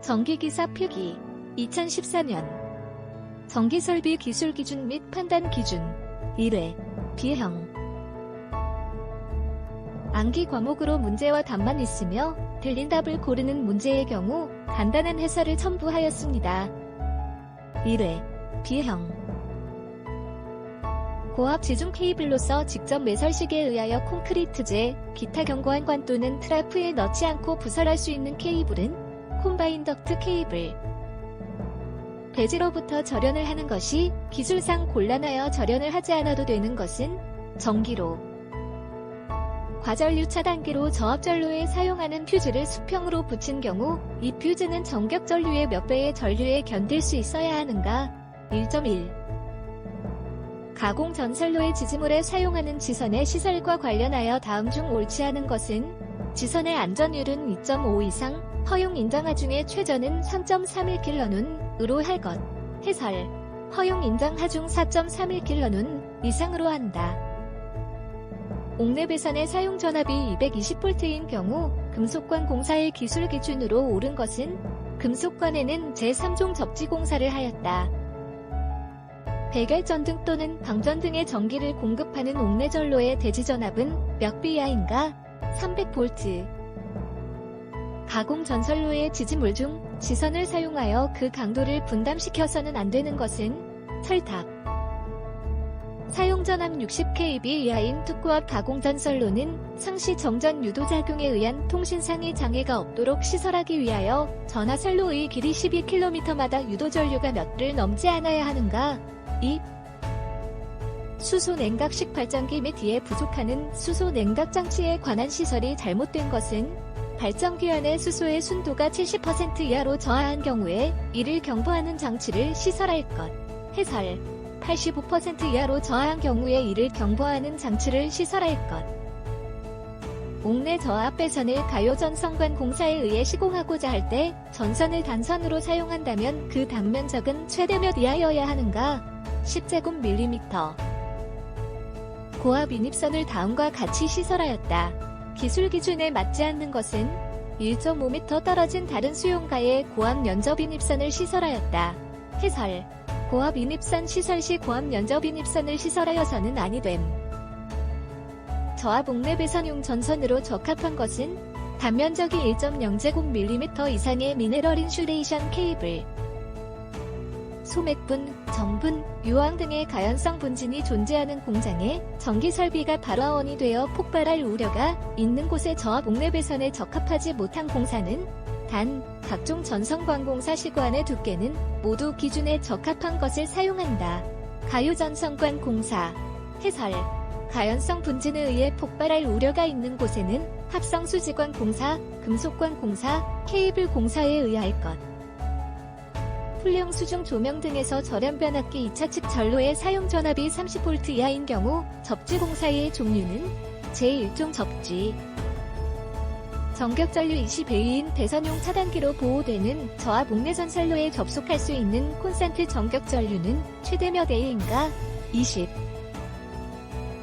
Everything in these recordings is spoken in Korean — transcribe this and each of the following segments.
전기기사 필기 2014년. 전기설비 기술 기준 및 판단 기준 1회 B형. 암기 과목으로 문제와 답만 있으며 틀린 답을 고르는 문제의 경우 간단한 해설을 첨부하였습니다. 1회 B형. 고압 지중 케이블로서 직접 매설식에 의하여 콘크리트재, 기타 견고한 관 또는 트라프에 넣지 않고 부설할 수 있는 케이블은 콤바인 덕트 케이블. 배지로부터 절연을 하는 것이 기술상 곤란하여 절연을 하지 않아도 되는 것은 전기로. 과전류 차단기로 저압전류에 사용하는 퓨즈를 수평으로 붙인 경우 이 퓨즈는 전격 전류의 몇 배의 전류에 견딜 수 있어야 하는가? 1.1 가공 전선로의 지지물에 사용하는 지선의 시설과 관련하여 다음 중 옳지 않은 것은 지선의 안전율은 2.5 이상, 허용 인정하 중에 최저는 3.31kN 으로 할 것. 해설. 허용 인정 하 중 4.31kN 이상으로 한다. 옥내 배선의 사용 전압이 220V인 경우 금속관 공사의 기술 기준으로 옳은 것은 금속관에는 제3종 접지 공사를 하였다. 백열전등 또는 방전 등의 전기를 공급하는 옥내전로의 대지 전압은 몇 비야인가? 300V. 가공 전선로의 지지물 중 지선을 사용하여 그 강도를 분담시켜서는 안 되는 것은 철탑. 사용 전압 60kV 이하인 특고압 가공 전선로는 상시 정전 유도 작용에 의한 통신상의 장애가 없도록 시설하기 위하여 전하선로의 길이 12km마다 유도 전류가 몇 를 넘지 않아야 하는가? 2. 수소 냉각식 발전기 및 이에 부족하는 수소 냉각 장치에 관한 시설이 잘못된 것은 발전기 안의 수소의 순도가 70% 이하로 저하한 경우에 이를 경보하는 장치를 시설할 것. 해설 85% 이하로 저하한 경우에 이를 경보하는 장치를 시설할 것. 옥내 저압 배선을 가요전 선관 공사에 의해 시공하고자 할 때 전선을 단선으로 사용한다면 그 당면적은 최대 몇 이하여야 하는가? 10제곱밀리미터. 고압 인입선을 다음과 같이 시설하였다. 기술 기준에 맞지 않는 것은 1.5m 떨어진 다른 수용가에 고압 연접 인입선을 시설하였다. 해설. 고압 인입선 시설 시 고압 연접 인입선을 시설하여서는 아니됨. 저압 옥내 배선용 전선으로 적합한 것은 단면적이 1.0제곱밀리미터 이상의 미네럴 인슐레이션 케이블, 소맥분, 전분, 유황 등의 가연성 분진이 존재하는 공장에 전기 설비가 발화원이 되어 폭발할 우려가 있는 곳에 저압 옥내 배선에 적합하지 못한 공사는 단 각종 전성관공사 시관의 두께는 모두 기준에 적합한 것을 사용한다. 가유전성관 공사 해설 가연성 분진에 의해 폭발할 우려가 있는 곳에는 합성 수지관 공사, 금속관 공사, 케이블 공사에 의할 것. 풀령 수중 조명 등에서 절연 변압기 2차 측 전로의 사용 전압이 30V 이하인 경우 접지 공사의 종류는 제1종 접지. 전격 전류 20A인 배선용 차단기로 보호되는 저압 옥내 전선로에 접속할 수 있는 콘센트 전격 전류는 최대 몇 A인가? 20.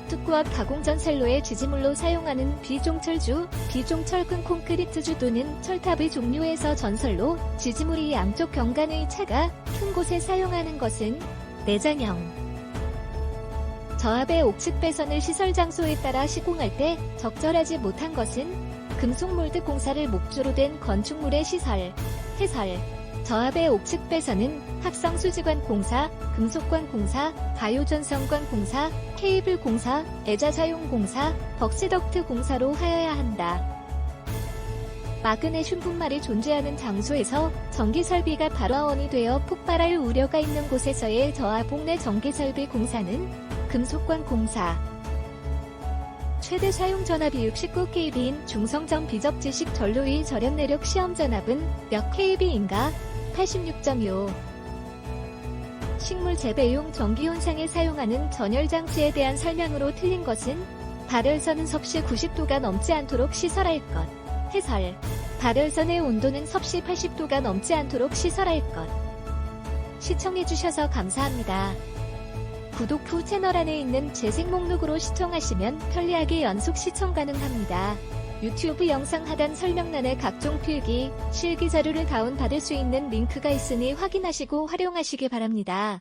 특구압 가공전 셀로의 지지물로 사용하는 비종철주, 비종철근 콘크리트주 또는 철탑의 종류에서 전설로 지지물이 양쪽 경관의 차가 큰 곳에 사용하는 것은 내장형. 저압의 옥측 배선을 시설 장소에 따라 시공할 때 적절하지 못한 것은 금속 몰드 공사를 목조로 된 건축물의 시설, 해설. 저압의 옥측 배선은 합성 수지관 공사, 금속관 공사, 가요전선관 공사, 케이블 공사, 애자 사용 공사, 벅시덕트 공사로 하여야 한다. 마그네슘 분말이 존재하는 장소에서 전기 설비가 발화원이 되어 폭발할 우려가 있는 곳에서의 저압 옥내 전기 설비 공사는 금속관 공사. 최대 사용 전압이 69kB인 중성전 비접지식 전로의 절연 내력 시험 전압은 몇 kB인가? 86.25 식물 재배용 전기 혼상에 사용하는 전열 장치에 대한 설명으로 틀린 것은 발열선은 섭씨 90도가 넘지 않도록 시설할 것. 해설. 발열선의 온도는 섭씨 80도가 넘지 않도록 시설할 것. 시청해주셔서 감사합니다. 구독 후 채널 안에 있는 재생 목록으로 시청하시면 편리하게 연속 시청 가능합니다. 유튜브 영상 하단 설명란에 각종 필기, 실기 자료를 다운받을 수 있는 링크가 있으니 확인하시고 활용하시기 바랍니다.